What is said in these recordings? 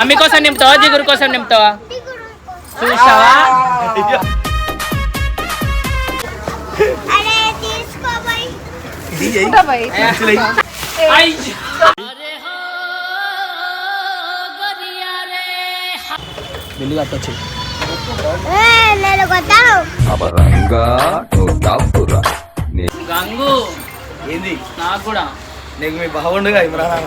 అమ్మి కోసం నింపుతావా? జిగురు కోసం నింపుతావా? చూసావా. బిల్లు కట్టొచ్చు గంగు. ఏంది? నాకు కూడా. నీకు మీ బాగుండుగా Imran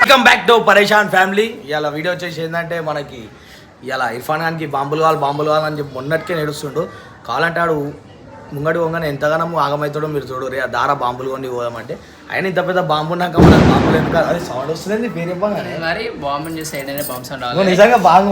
welcome back to Pareshan family ఇలా వీడియో వచ్చేసి ఏంటంటే మనకి ఇలా ఇర్ఫాన్ ఖాన్కి బాంబులు కావాలి బాంబులు కావాలని చెప్పి మొన్నటికే నడుస్తుండు. కావాలంటే ఆడు ముంగడి వంగని ఎంతగానో ఆగమవుతాడో మీరు చూడు రే ఆ దార బాంబులు కొని పోదామంటే. ఆయన ఇంత పెద్ద బాంబు ఉన్నాక మనకు బాంబులు ఎందుకు అదే సౌండ్ వస్తుంది పేరు ఇవ్వగానే మరి బాంబు చూసి బాంబు సౌండ్ నిజంగా బాగు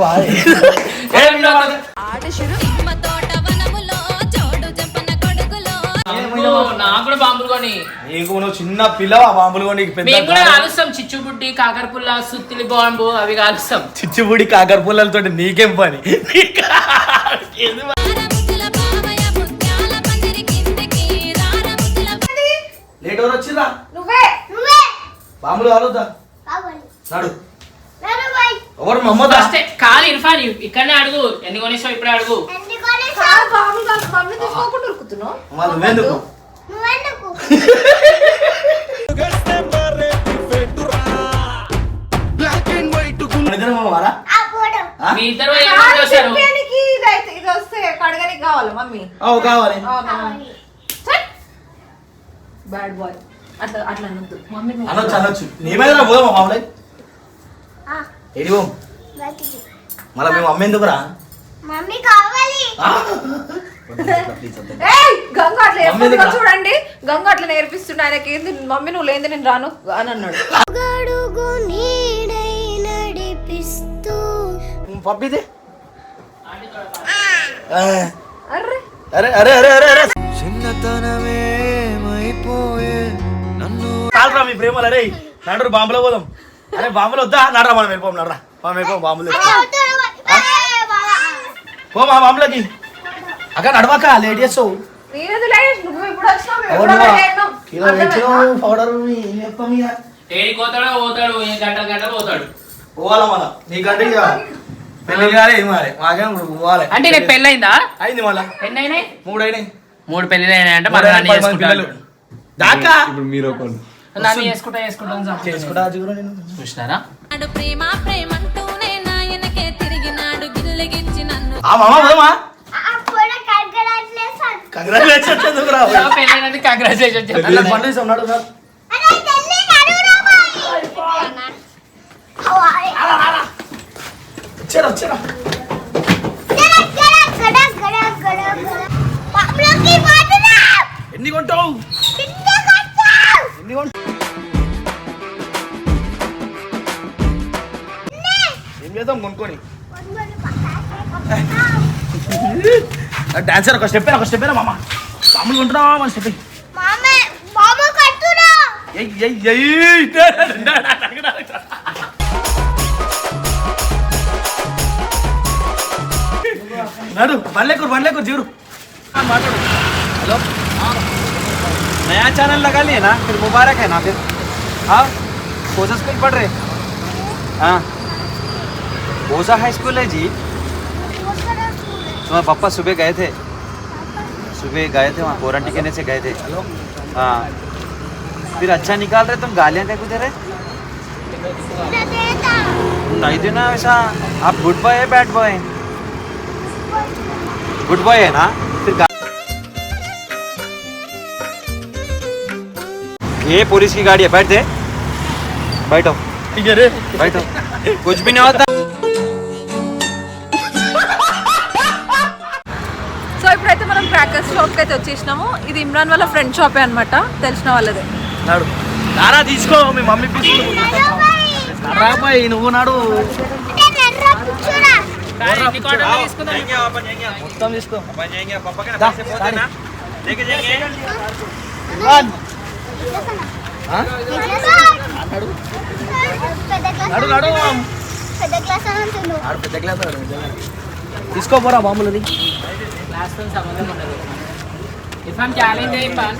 నాకు కూడా బాంబులు కొని. నీకు నువ్వు చిన్న పిల్లవ? ఆ బాంబులు కొని నీకు మేము కూడా కాలుస్తాం చిచ్చుబుడ్డి కాకరపుల్ల సుత్తిలి బాంబు అవి కాలుస్తాం. చిచ్చుబుడి కాకర పుల్లలతో నీకేం పని? లేట్ ఎవరు వచ్చిరా నువ్వే నువ్వే. బాంబులు కాలుద్దా? నడు. ఎవరు మమ్మదా కాదు ఇర్ఫాన్ ఇక్కడనే అడుగు. ఎన్ని కొనేసావు ఇప్పుడే అడుగు. బాబు మీ ఇద్దరు చేశారు? కావాలి మమ్మీ. ఓ కావాలి. బ్యాడ్ బాయ్ అట్లా అట్లా అనొద్దు. మమ్మీ నువ్వు అనొచ్చు అనొచ్చు. నీ మీద పోదామా మామూలు? ఆ, ఎడి పోం బయటికి. మళ్ళీ మేము అమ్మ ఎందుకురా? మమ్మీ కావాలి. గంగ అట్లా. చూడండి. గంగ అట్లా నేర్పిస్తుండే ఆయనకి ఏంది మమ్మీ నువ్వు లేని నేను రాను అని అన్నాడు. అరే అరే అరే అరే చాలరా మీ ప్రేమలు అరే. నడు బాంబులో పోదాం. అరే బాంబులు వద్దా? నడరా మనం వెళ్ళిపోం నడరా. మనం వెళ్ళిపోం బాంబులు. తెచ్చుకో. ఏ, బాబా. పో మా బాంబులకి. అక్కడ నడవక లేట్ చేస్తావు. ఇప్పుడు. కిలో పౌడర్ ఇక పోతాడో పోతాడు ఏ గంటల గంటలు పోతాడు? పోవాలా మళ్ళా? నీకంటే ఇక పెళ్ళి కాలే ఏం కాలే? మాకేం ఇప్పుడు పోవాలి. అంటే నీకు పెళ్ళైందా? అయింది మళ్ళా. ఎన్ని అయినాయి మూడు అయినాయి మూడు పెళ్ళిళ్ళు అయినాయంటే మూడు మనం. దాకా? నన్ను చేసుకుంటా చేసుకుంటాను సంపుతాను. చేసుకుంటా కూడా నేను. చూసినారా? ప్రేమ ప్రేమంటూనే నాయనకే తిరిగినాడు గిల్లగిచ్చి నన్ను ఆ మామ కడగడానికి కంగ్రాచులేషన్స్ ఎందుకు రా ఇలా పెళ్ళైనందుకు కంగ్రాచులేషన్ అలా పండు తీసాం నడు రా. అరే తల్లి నడురా బాయ్ అవ్వాలి. వచ్చారా వచ్చారా గడ, గడ, గడ, గడ, గడ, గడ. బాబులోకి పోతున్నా. ఎన్ని కొంటావు. ఎన్ని కొంటావు ఏం చేద్దాం కొనుక్కొని. డాన్సర్ ఒక స్టెప్ ఒక స్టెప్ మామ మామూలు కొంటున్నావా మన స్టెప్ మామే బాబు కట్టురా ఎయ్ ఎయ్ ఎయ్ నడు బండ్లేకూరు బండ్లేకూరు జీరు మాట్లాడు హలో नया चैनल लगा लिए ना फिर मुबारक है ना फिर हाँ कौन सा स्कूल पढ़ रहे हाँ कौन सा हाई स्कूल है जी तुम्हारे पापा सुबह गए थे? सुबह गए थे वहाँ वारंटी कहने से गए थे। हाँ। फिर अच्छा निकाल रहे तुम गालियाँ क्या कुछ दे रहे? नहीं देना वैसा आप गुड बॉय है बैड बॉय गुड बॉय है ना? फिर ये पुलिस की गाड़ी है बैठ दे। बैठो। बैठो। कुछ भी नहीं होता। షాప్కి అయితే వచ్చేసినాము. ఇది ఇమ్రాన్ వాళ్ళ ఫ్రెండ్ షాపే అనమాట తెలిసిన వాళ్ళది. నారా తీసుకో మీ మమ్మీ రాబాయి నువ్వు నాడు. మొత్తం తీసుకోపోరా బాంబులని. ఇర్ఫాన్ ఛాలెంజ్ ఇర్ఫాన్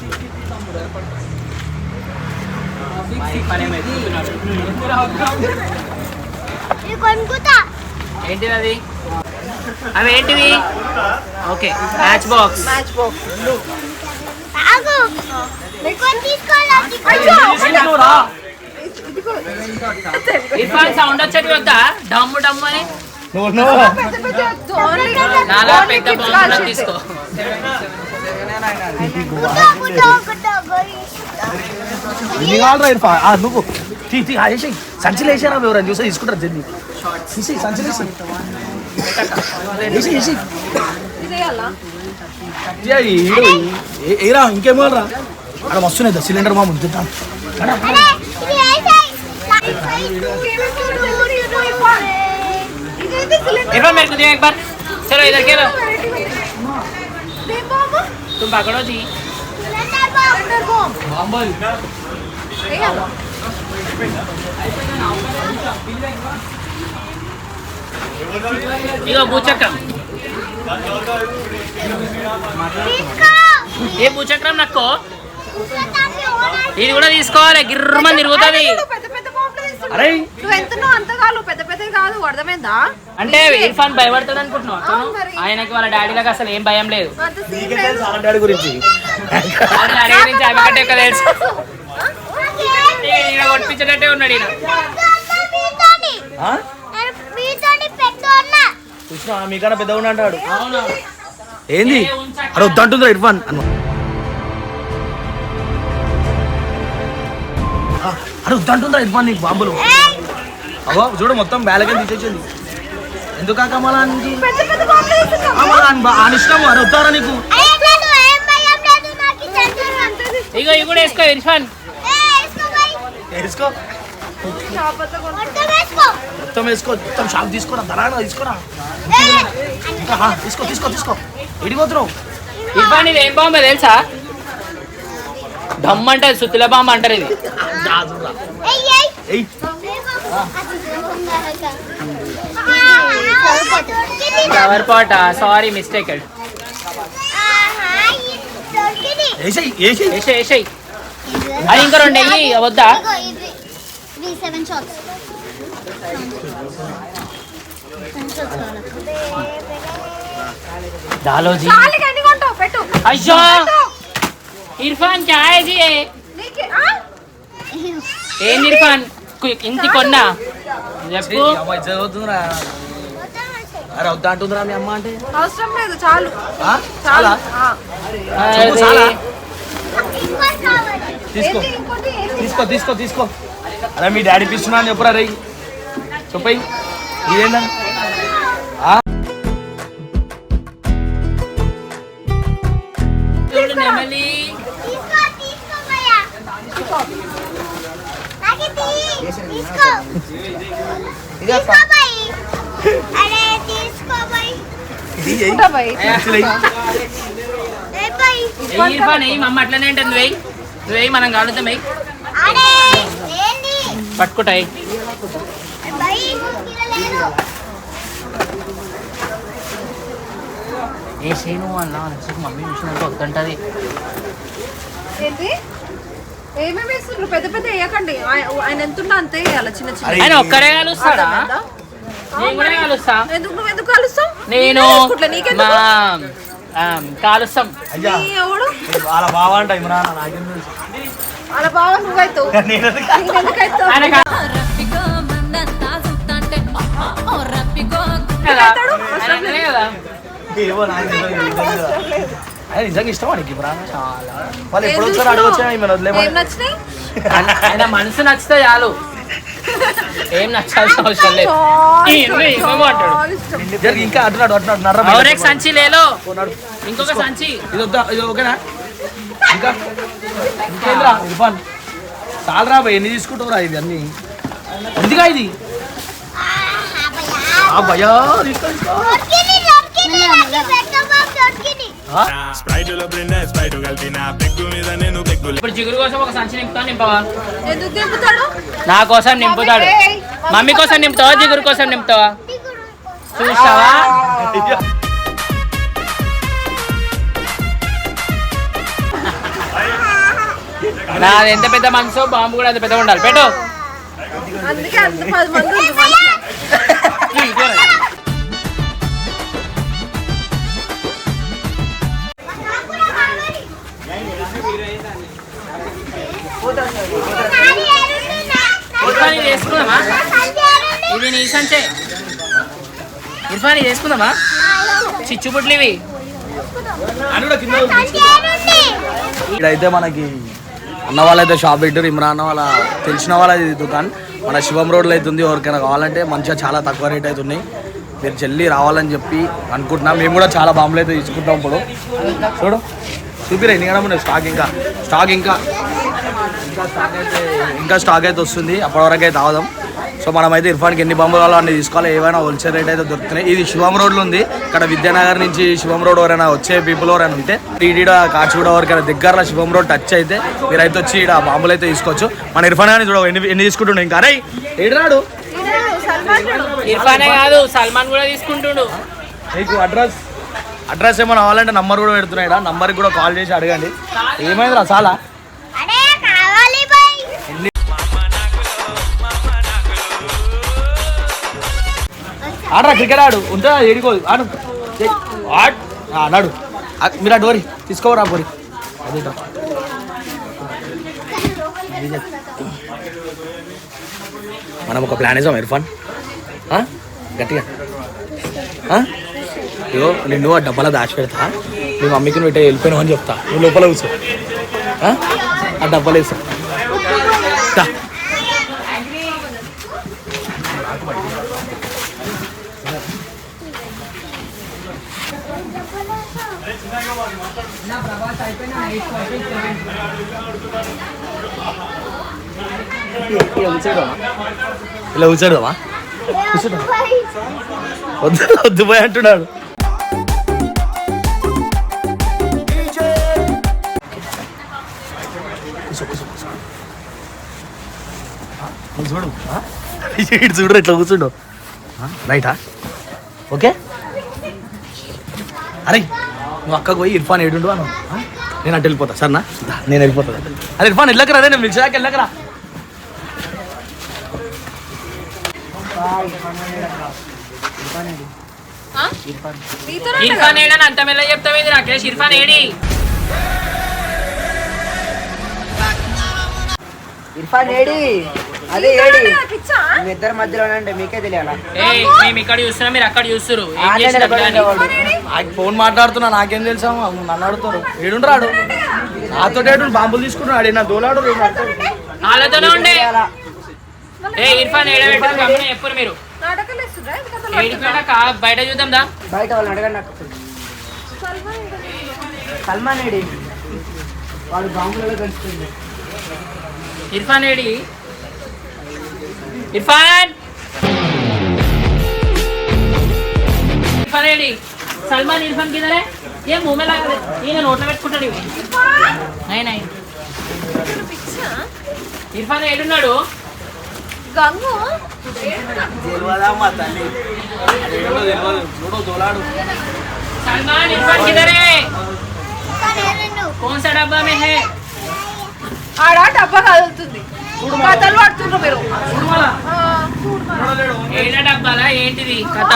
పని ఏంటిది అది? అవి ఏంటివి? Okay match box match. Irfan sound వచ్చేటి వద్ద? డమ్ము డమ్ము అని. నాలా పెద్ద బాంబులను తీసుకో. నువ్వు తీ తీ వేసి సంచులు వేసారా ఎవరైనా చూస్తే తీసుకుంటారు జల్దీ తీసి సంచులు వేసి వేసి వేసి ఇదేయాలా ఏరా ఇంకేమో రా అక్కడ వస్తున్నాయి సిలిండర్ మా ముందు తింటాను అరే ఇది వేసాయి ఇదైతే సిలిండర్ इरफान मेरे को दियो एक बार चलो इधर के लो బాబు तुम पकड़ो जी సిలిండర్ బాంబ్ వేయాలా ఇగో భూచక్రం ఏ భూచక్రం నక్కో ఇది కూడా తీసుకోవాలి గిర్రమని తిరుగుతుంది అరే నువ్వు అంత కాదు పెద్ద పెద్ద కాదు అర్థమైందా? అంటే ఇర్ఫాన్ భయపడతాడు అనుకుంటున్నావు. ఆయనకి వాళ్ళ డాడీలకు అసలు ఏం భయం లేదు. డాడీ గురించి. డాడీ ఆమె కంటే ఎక్కువ తెలుసు. ఈయన కొట్టించేటట్టే ఉన్నాడు ఈయన. అన్న చూసినా మీకన్నా పెద్ద ఉన్నా అంటాడు. అవును? ఏంది. అరే వద్దంటుందిరా ఇర్ఫాన్. అను. అరే వద్దంటుందిరా ఇర్ఫాన్ నీకు బాంబులు. అవో చూడు మొత్తం బ్యాలకని తీసేసింది. ఎందుకు బాంబులు తీస్తున్నావు. ఆయన ఇష్టము? అరే వద్దారా నీకు? ఇగో ఇవి కూడా వేసుకో ఇర్ఫాన్. ఏ వేసుకో. మొత్తం వేసుకో. మొత్తం షాప్ తీసుకోరా దరాగా తీసుకోరా? ఏ! ఇంకా హా, తీసుకో తీసుకో. తీసుకో ఎడిపోతున్నావు ఇర్ఫాన్ ఇది ఏం బాంబే తెలుసా? దమ్ అంటే సుత్తుల బాంబు అంటారు ఇది ఫ్లవర్ పాట్ సారీ మిస్టేక్ అది ఇంకా రెండు వెయ్యి వద్దా? దాలోజీ. అయ్యో! ఇర్ఫాన్ చాయది ఏం ఇర్ఫాన్? ఇంటి కొన్నా? చెప్పు. అరే వద్దా అంటుందిరా మీ అమ్మ అంటే? అవసరం లేదు చాలు. చాలా? చాలా? తీసుకో. తీసుకో తీసుకో తీసుకో. అరే మీ డాడీ పిస్తున్నా అని చెప్పురా రే చెప్పయ్యి ఇదేందా అట్లనే ఉంటుంది వెయ్యి వెయ్యి మనం వెయ్యి ఏంది? పట్టుకుంటాయి ఏ చేయను అన్న మమ్మీ చూసినాక వద్దంటది. ఏంటి ఏమేమి వేస్తుండ్రు? పెద్ద పెద్ద వేయకండి. ఆయ- ఆయన ఎంతున్నా అంతే వేయాలి చిన్న చిన్న. ఆయన ఒక్కడే కలుస్తాడా? నేను కూడా కలుస్తా. ఎందుకు నువ్వు ఎందుకు కలుస్తావు? నేను కాలుస్తాం. వాళ్ళ బావ అంట ఇమ్రాన్ నాకేం తెలుసు. బావ నువ్వైతావు. రప్పికో కదా? నిజంగా ఇష్టం వాడికి వాళ్ళు ఎప్పుడు ఒకసారి అడగొచ్చా ఈమె ఆయన మనసు నచ్చితే చాలు. ఏం నచ్చాల్సిన అవసరం లేదు. ఇంకా అంటున్నాడు అంటున్నాడు నర్ర సంచి లేలో. ఇంకొక సంచి. ఇది వద్దా? ఇది ఓకేనా? ఇంకా? ఇంకేంద్రా? ఇర్ఫాన్ చాలా రా ఎన్ని తీసుకుంటావురా ఇది అన్ని? ఎందుగా ఇది? భయా తీసుకో స్ప్రైటులో బ్రెండ్ స్ప్రైట్ కలిపిన పెగ్గు మీద నేను పెగ్గులు ఇప్పుడు జిగురు కోసం ఒక సంచి నింపుతా నింపవా? ఎందుకు దింపుతాడు నా కోసం నింపుతాడు. మమ్మీ, మమ్మీ కోసం నింపుతావా జిగురు కోసం నింపుతావా? చూసావా? నాది ఎంత పెద్ద మనసు బాంబు కూడా అంత పెద్దగా ఉండాలి. పెట్టు. అందుకే అంత పది మంది ఇర్ఫాన్ ఇది వేసుకుందామా ఇది నీ సంచే. ఇర్ఫాన్ ఇది వేసుకుందామా చిచ్చుపుట్లు ఇవి ఇక్కడైతే మనకి అన్న వాళ్ళైతే షాప్ పెట్టారు ఇమ్రాన్ వాళ్ళ తెలిసిన వాళ్ళది దుకాణం మన శివం రోడ్లో అయితే ఉంది ఎవరికైనా కావాలంటే మంచిగా చాలా తక్కువ రేట్ అయితే ఉన్నాయి. మీరు చెల్లి రావాలని చెప్పి అనుకుంటున్నాం. మేము కూడా చాలా బాంబులు అయితే తీసుకుంటాం ఇప్పుడు. చూడు చూపిరా ఎన్ని స్టాక్ ఇంకా స్టాక్ ఇంకా. ఇంకా స్టాక్ అయితే వస్తుంది. అప్పటి వరకు అయితే ఆగుదాం. సో మనమైతే ఇర్ఫాన్కి ఎన్ని బాంబులు కావాలో అన్ని తీసుకోవాలి ఏవైనా హోల్సేల్ రేట్ అయితే దొరుకుతున్నాయి. ఇది శివం రోడ్లో ఉంది. ఇక్కడ విద్యానగర్ నుంచి శివం రోడ్ ఎవరైనా వచ్చే పీపుల్ ఎవరైనా ఉంటే ఈడ కాచిగూడ ఎవరికైనా దగ్గరలో శివం రోడ్ టచ్ అయితే మీరైతే వచ్చి ఇక్కడ బాంబులు అయితే తీసుకోవచ్చు. మన ఇర్ఫాన్ గారిని చూడ ఎన్ని ఎన్ని తీసుకుంటుండే ఇంకా? అరే. ఇర్ఫానే కాదు సల్మాన్ కూడా తీసుకుంటుండు. మీకు అడ్రస్ అడ్రస్ ఏమైనా కావాలంటే నంబర్ కూడా పెడుతున్నాయి నంబర్కి కూడా కాల్ చేసి అడగండి. ఏమైందిరా చాలా? ఆడరా క్రికెట్ ఆడు. ఉంటుందా? ఏడుకో. ఆడు. ఏయ్, మీరు ఆ డోరి తీసుకోవరా పోరి. అది మనం ఒక ప్లాన్ వేసాం ఇర్ఫాన్. గట్టిగా. ఇగో నిన్ను ఆ డబ్బాలో దాచి పెడతా మీ మమ్మీకి నువ్వు ఇట్లా వెళ్ళిపోయినావు అని చెప్తా. నువ్వు లోపల కూర్చో. ఆ? ఆ డబ్బాలో వేసా దా. ఇలా కూర్చోడమా కూర్చోడా వద్దు వద్దు పోయి అంటున్నాడు. చూడు? ఇటు చూడు ఇట్లా కూర్చుండు. ఆ, రైటా ఓకే? అరే నువ్వు అక్కకు పోయి ఇర్ఫాన్ ఏడుండు అను? నేను అటు వెళ్ళిపోతా. సరేనా? నేను వెళ్ళిపోతా. అరే ఇర్ఫాన్ వెళ్ళకరా అదే నేను పిలిచాక వెళ్ళకరా? ఇర్ఫాన్ ఏడని అంత మెల్ల చెప్తావేంది రాకేష్? ఇర్ఫాన్ ఏడి? ఇర్ఫాన్ ఏడి? అదే ఏడి. మీ ఇద్దరి అంటే మీకే తెలియాలా? మేము ఇక్కడ మీరు అక్కడ ఏం ఫోన్ మాట్లాడుతున్నా నాకేం తెలుసా? నన్ను అడుగుతారు ఏడుండ్రాడు నాతో ఏడు బాంబులు తీసుకుంటున్నాడు నా దోలాడు? ఏ మీరు? బయట చూద్దాం బయట వాళ్ళని అడగండి సల్మాన్ ఏడి. వాడు బాంబులలో కలుస్తుంది ఇర్ఫాన్ ఏడి इरफान इरफान एडी सलमान इरफान किधर है ये मुंह में लगा दे ये नोट में పెట్టుకుంటాడు ఇవి नहीं नहीं ఈడు పిచ్చా? ఇర్ఫాన్ ఏడున్నాడు గంగు सलमान इरफान किधर है కానీ ఏడుండు? कौन सा डब्बा में है ఆడ డబ్బా కదులుతుంది కథలు పడుతుండ్రు మీరు. ఆ, ఏడ డబ్బాలా ఏంటిది? కథ.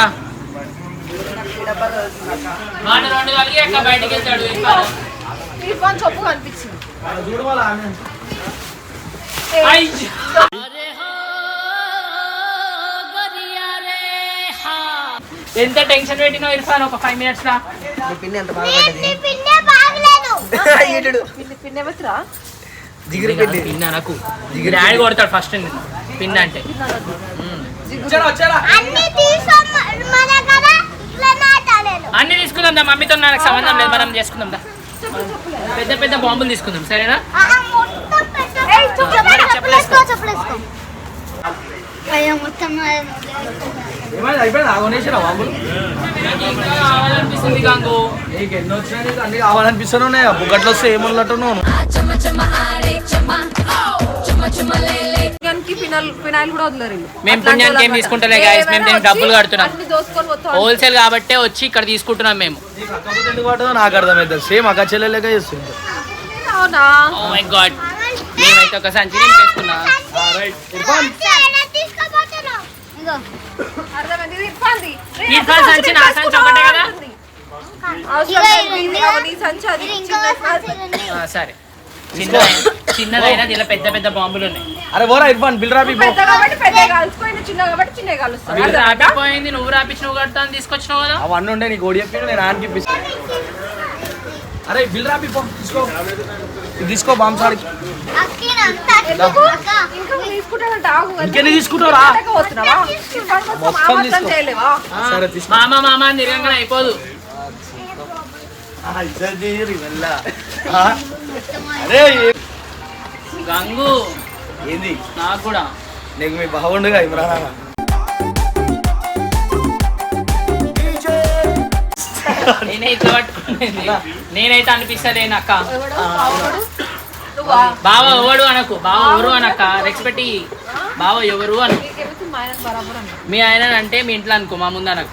వాడు రెండు కలిగి అక్క బయటికి వెళ్తాడు ఇర్ఫాన్ ఇర్ఫాన్ చొప్పు కనిపించింది. అయ్యో. ఎంత టెన్షన్ పెట్టినావు ఇర్ఫాన్ ఒక ఫైవ్ మినిట్స్ నీ పిన్ని ఎంత బాగా పిన్నే పిన్ని జిగిరి పిన్ని పిన్న నాకు డాడీ కొడతాడు ఫస్ట్ పిండి అంటే. అన్ని తీసుకుందాం దా మమ్మీతో నాకు సంబంధం లేదు మనం చేసుకుందాం దా. పెద్ద పెద్ద బాంబులు తీసుకుందాం సరేనా? కావాలనిపిస్తుంది గంగు నీకు ఎన్ని వచ్చినాయి నీకు అన్ని కావాలనిపిస్తూనే ఉన్నాయి. బుగ్గట్లు వస్తే ఏమన్నట్టున్నావు మేము పుణ్యానికి ఏం తీసుకుంటలే guys, మేము దీనికి డబ్బులు కడుతున్నాం. అన్ని దోసుకొని పోతాం హోల్సేల్ కాబట్టే వచ్చి ఇక్కడ తీసుకుంటున్నాం మేము. నీకు అర్థమవుతుంది సేమ్ అక్క చెల్లెలేక చేస్తుంది అవునా? ఓ మై గాడ్ మేమైతే ఒక సంచి నింపేసుకున్నా. ఇర్ఫాన్. సంచి, నా సంచి ఒకటే కదా? సరే చిన్నదైనా దీనిలో పెద్ద పెద్ద బాంబులు ఉన్నాయి. అరే పోరా ఇర్ఫాన్ బిల్ రాపి పో. పెద్ద కాబట్టి పెద్ద కాల్చుకోయిన చిన్న కాబట్టి చిన్న కాలుస్తాను. వీళ్ళు రాపిపోయింది నువ్వు రాపించి నువ్వు కడతా అని తీసుకొచ్చినావు కదా? అవన్నీ ఉండే నీకు ఓడి చెప్పి నేను ఆయనకి ఇప్పిస్తా. అరే బిల్ రాపి పో తీసుకో. తీసుకో బాంబ్ సాడికి ఇంకెన్ని మొత్తం సరే తీసుకో. మామ మామ అయిపోదు. అరే గంగు. ఏంది? నాకు కూడా. నీకు మీ బాగుండుగా ఇమ్రాన్. నేనైతే పట్టుకునేది. నేనైతే అనిపిస్తలేను అక్క. నువ్వా? బావ ఎవడు అనకు. బావ ఎవరు అనక్క? రెస్పెక్ట్ బావ ఎవరు అను మీ ఆయన అంటే మీ ఇంట్లో అనుకో మా ముందు అనకు.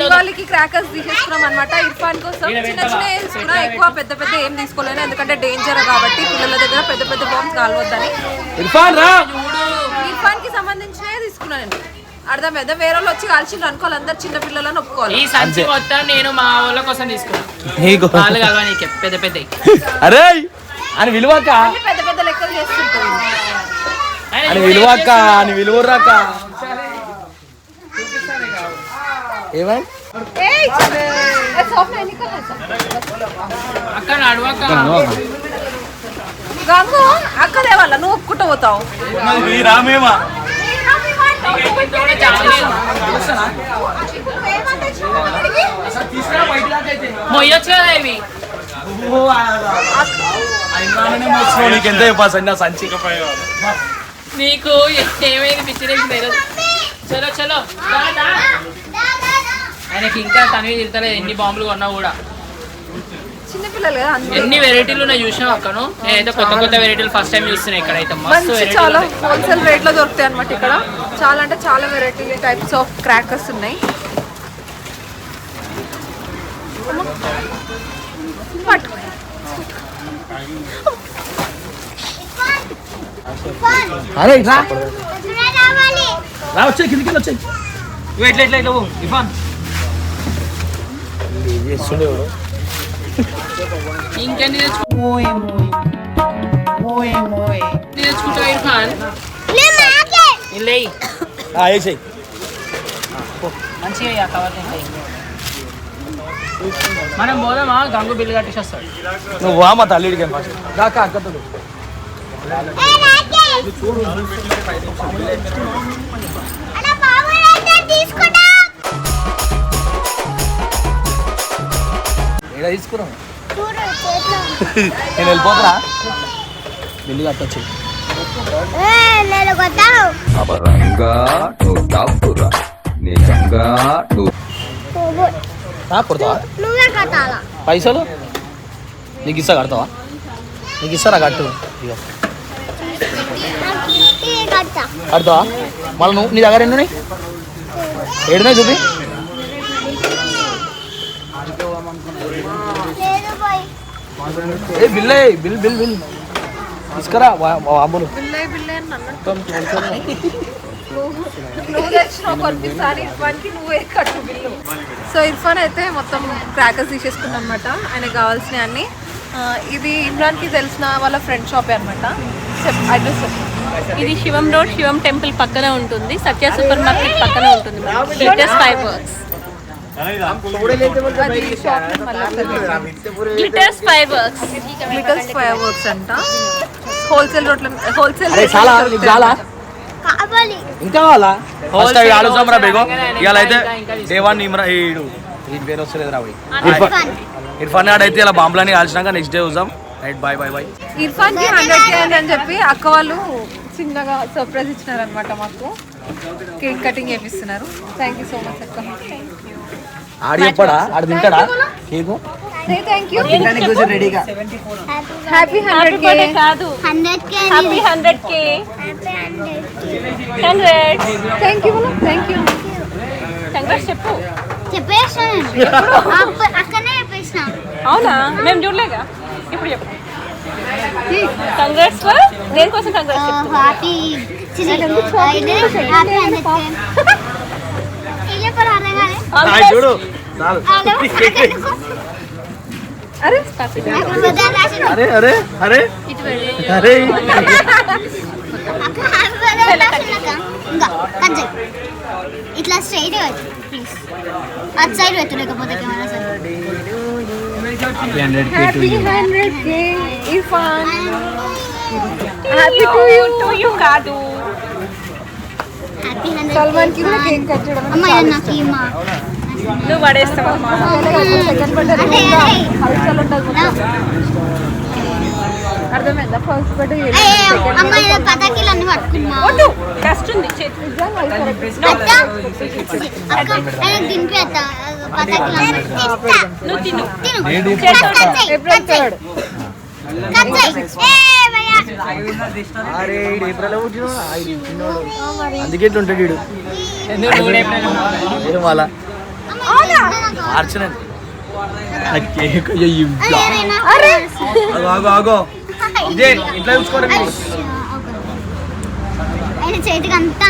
దివాళీకి క్రాకర్స్ తీసేసుకున్నాం అనమాట ఇర్ఫాన్ కోసం చిన్న? చిన్న తీసుకున్నా ఎక్కువ పెద్ద పెద్ద ఏం తీసుకోలేను. ఎందుకంటే డేంజర్ కాబట్టి పిల్లల దగ్గర పెద్ద పెద్ద బాంబ్స్ కాలవద్దని. ఇర్ఫాన్ రా. ఇర్ఫాన్కి సంబంధించినవే తీసుకున్నాను నేను. అర్థమైందా? వేరే వాళ్ళు వచ్చి కాల్చిండ్రు అనుకోవాలి అందరు చిన్న పిల్లలని ఒప్పుకోవాలి. ఈ సంచి మొత్తం నేను మా వాళ్ళ కోసం తీసుకున్నా. నీకు వాళ్ళు కలవా నీకే పెద్ద పెద్ద. అరే అని విలువక్క. అన్ని పెద్ద పెద్ద లెక్కలు చేస్తుంటారు. అని విలువక్క అని విలువరాక. ఏమైంది ఏయ్, ఏ సోఫా ఎన్నికలు వేసాం. అక్క నడువక్క గంగు అక్కదే వాళ్ళ నువ్వు ఒప్పుకుంటూ పోతావు. నీకు ఏమైంది? పిచ్చిరేసి తెలియదు చలో చలో. ఆయనకి ఇంకా తనవి తిడతలేదు. ఎన్ని బాంబులు కొన్నా కూడా. కదా అందరూ ఎన్ని వెరైటీలు ఉన్నాయి చూసాం అక్కను? నేనైతే కొత్త కొత్త వెరైటీలు ఫస్ట్ టైం చూస్తున్నా ఇక్కడైతే మస్తు మంచి వెరైటీలు చాలా ఉన్నాయి. హోల్సేల్ రేట్లో దొరుకుతాయి అనమాట ఇక్కడ. చాలా అంటే చాలా వెరైటీ టైప్స్ ఆఫ్ క్రాకర్స్ ఉన్నాయి. పట్టుకో. అరే రా వచ్చే కిందికి వచ్చే. పో, ఇర్ఫాన్ చేస్తుండే ఇంకెన్ని తెచ్చుకో తెచ్చుకుంటావు ఇర్ఫాన్ వేసేయి. మంచిగా కవర్. మనం పోదామా? గంగు బిల్లు కట్టేసి వస్తాడు. నువ్వు వా మా తల్లిడికి దాకా అక్కతో ఏ అపరంగా నువ్వు తప్పురా నిజంగా నువ్వు నా కొడతావా నువ్వే కట్టాలా? పైసలు? నీకు ఇస్తా కడతావా? నీకు ఇస్తారా కట్టు? ఇక కడతావా? మళ్ళీ నువ్వు నీ దగ్గర ఎన్ని ఉన్నాయి? ఏడున్నాయి చూపి లేదు పోయి ఏ బిల్ బిల్ బిల్ బిల్. తీసుకురా బాబులు బిల్లే బిల్లే బిల్లు. సో ఇర్ఫాన్ అయితే మొత్తం క్రాకర్స్ తీసేసుకున్నాం అనమాట ఆయనకు కావాల్సినవి అన్ని. ఇది ఇమ్రాన్కి తెలిసిన వాళ్ళ ఫ్రెండ్ షాపే అనమాట అడ్రస్ చెప్పు ఇది శివం రోడ్ శివం టెంపుల్ పక్కన ఉంటుంది. సత్య సూపర్ మార్కెట్ పక్కన ఉంటుంది five works glitters fireworks glitters fireworks అంట హోల్సేల్ రోడ్ల హోల్సేల్ చాలా నీకు చాలా కావాలి ఇంకా కావాలా ఫస్ట్ అవి Wholesale ఆలోచన రా బేగో ఇంకా ఇవాళ అయితే దేవాన్ ఇమ్రా ఈడు వీటి పేరు వస్తలేదు రా పోయి ఇర్ఫాన్. ఇలా బాంబులని కాల్చినాక నెక్స్ట్ డే చూద్దాం రైట్ బాయ్ బాయ్ బాయ్ ఇర్ఫాన్కి హండ్రెడ్ కే అని చెప్పి అక్క వాళ్ళు చిన్నగా సర్ప్రైజ్ ఇచ్చినారనమాట మాకు. కేక్ కటింగ్ చేపిస్తున్నారు. థ్యాంక్ యూ సో మచ్ అక్క. ఆడి చెప్పడా ఆడు తింటాడా కేకు థ్యాంక్ యూ రెడీగా హ్యాపీ హండ్రెడ్ కే కాదు hundred K happy hundred K happy hundred hundred thank you thank you congrats చెప్పు చెప్పేసాను అక్కనే చెప్పేసిన అవునా? మేము చూడలేగా? ఇప్పుడు చెప్పు। కంగ్రాట్స్ ఫర్ దేనికోసం కంగ్రాట్స్ చెప్పు హ్యాపీ హ్యాపీ హండ్రెడ్ కే ఏం చెప్పారు అర్థం కాలే హాయ్ చూడు. అరే. అరే అరే అరే. అరే. ఇట్లా స్ట్రైట్ ప్లీజ్ అటు సైడ్ పెట్టు లేకపోతే camera side happy hundred K Irfan happy to you to you కాదు. సల్మాన్కి కూడా కేక్ కట్ చేయడం నువ్వు పడేస్తావమ్మా సెకండ్ బర్త్డే అర్థమైందా? ఫస్ట్ బర్త్డే ఉంది. నువ్వు తిను. అరే ఈడు ఏప్రిల్ అందుకే ఇట్లా ఉంటాడు వీడు. మార్చినండి అరే. ఆగో ఇదే ఇట్లా చూసుకోవడం చేతికి అంతా